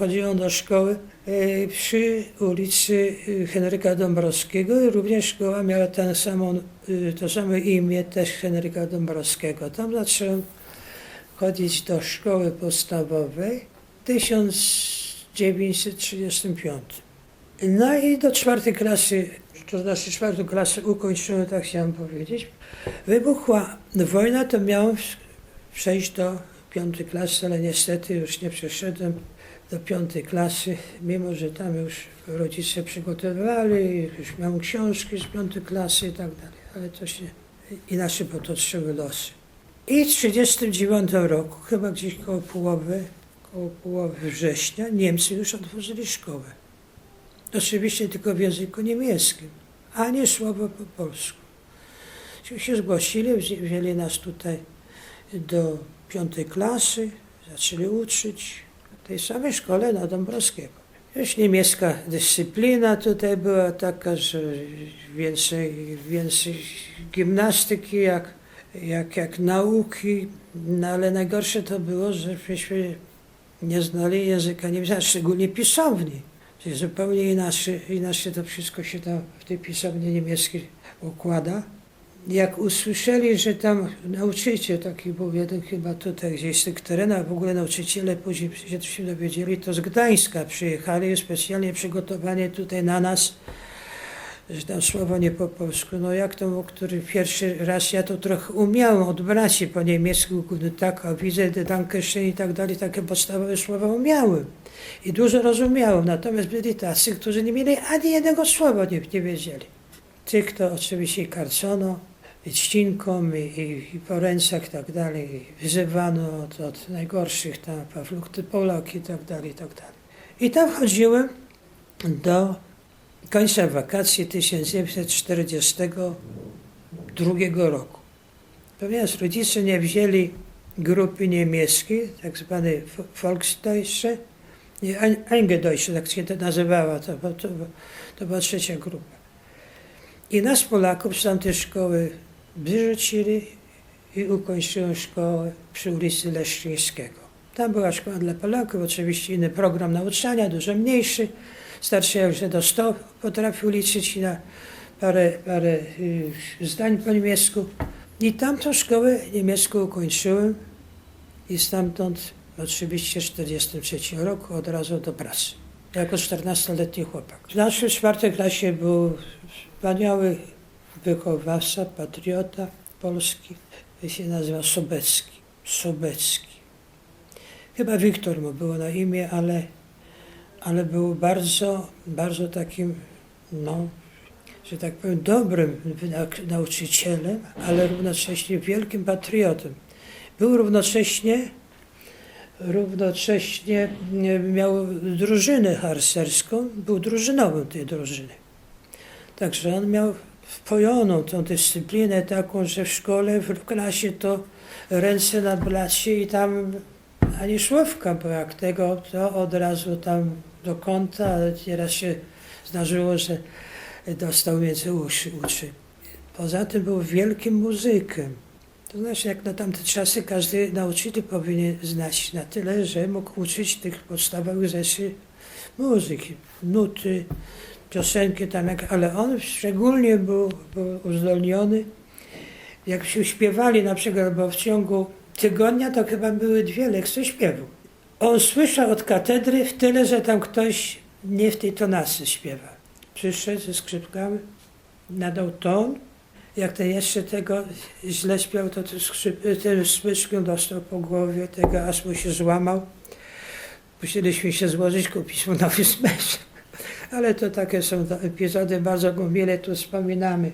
chodziłem do szkoły e, przy ulicy e, Henryka Dąbrowskiego i również szkoła miała ten samą, e, to samo imię też Henryka Dąbrowskiego. Tam zacząłem chodzić do szkoły podstawowej w 1935. No i do czwartej klasy, to znaczy czwartą klasę ukończyłem, tak chciałem powiedzieć. Wybuchła wojna, to miałem przejść do piątej klasy, ale niestety już nie przeszedłem do piątej klasy, mimo że tam już rodzice przygotowywali, już miałem książki z piątej klasy i tak dalej, ale to się inaczej potoczyły losy. I w 1939 roku, chyba gdzieś koło połowy, koło połowy września, Niemcy już otworzyli szkołę. Oczywiście tylko w języku niemieckim, ani słowo po polsku. Się- się zgłosili, wzi- wzięli nas tutaj do piątej klasy, zaczęli uczyć tej samej szkole na Dąbrowskiego. Już niemiecka dyscyplina tutaj była taka, że więcej, więcej gimnastyki jak, jak, jak nauki, no ale najgorsze to było, że myśmy nie znali języka niemieckiego, szczególnie pisowni. Czyli zupełnie inaczej, inaczej to wszystko się tam w tej pisowni niemieckiej układa. Jak usłyszeli, że tam nauczyciel, taki był jeden chyba tutaj gdzieś z tych terenach, w ogóle nauczyciele później się się dowiedzieli, to z Gdańska przyjechali specjalnie przygotowani tutaj na nas, że tam słowo nie po polsku. No jak to, który pierwszy raz ja to trochę umiałem od braci po niemiecku, tak, a widzę, Dankeschön i tak dalej, takie podstawowe słowa umiałem. I dużo rozumiałem, natomiast byli tacy, którzy nie mieli ani jednego słowa, nie, nie wiedzieli. Tych to oczywiście karcono i trzcinką i, i, po rękach i tak dalej. Wyzywano od, od najgorszych tam, Pawluk Polak i tak dalej, i tak dalej. I tam chodziłem do końca wakacji 1942 roku. Ponieważ rodzice nie wzięli grupy niemieckiej, tak zwanej Volksdeutsche, nie, Eingedeutsche, tak się to nazywała, to, to, to była trzecia grupa. I nas Polaków z tamtej szkoły wyrzucili i ukończyłem szkołę przy ulicy Leszczyńskiego. Tam była szkoła dla Polaków, oczywiście inny program nauczania, dużo mniejszy. Starszy się do 100 potrafił liczyć i na parę, parę y, zdań po niemiecku. I tamtą szkołę niemiecką ukończyłem i stamtąd oczywiście w 1943 roku od razu do pracy. Jako 14-letni chłopak. W naszej czwartej klasie był wspaniały wychowawca, patriota polski, się nazywa Sobecki. Sobecki. Chyba Wiktor mu było na imię, ale, ale był bardzo, bardzo takim, no, że tak powiem, dobrym nauczycielem, ale równocześnie wielkim patriotą. Był równocześnie, równocześnie e, miał drużynę harcerską, był drużynowym tej drużyny. Także on miał wpojoną tą dyscyplinę taką, że w szkole, w klasie to ręce na blacie i tam ani słówka, bo jak tego, to od razu tam do kąta, ale nieraz się zdarzyło, że dostał między uszy. Poza tym był wielkim muzykiem. To znaczy, jak na tamte czasy każdy nauczyciel powinien znać na tyle, że mógł uczyć tych podstawowych rzeczy muzyki, nuty, piosenki tam, jak, ale on szczególnie był, był uzdolniony. Jak się śpiewali na przykład, bo w ciągu tygodnia to chyba były dwie lekcje śpiewu. On słyszał od katedry w tyle, że tam ktoś nie w tej tonacji śpiewa. Przyszedł ze skrzypkami, nadał ton. Jak ten jeszcze tego źle śpiewał, to ten, skrzyp, ten dostał po głowie, tego aż mu się złamał. Musieliśmy się złożyć, kupić mu nowy smyczek. Ale to takie są epizody, bardzo go miele tu wspominamy.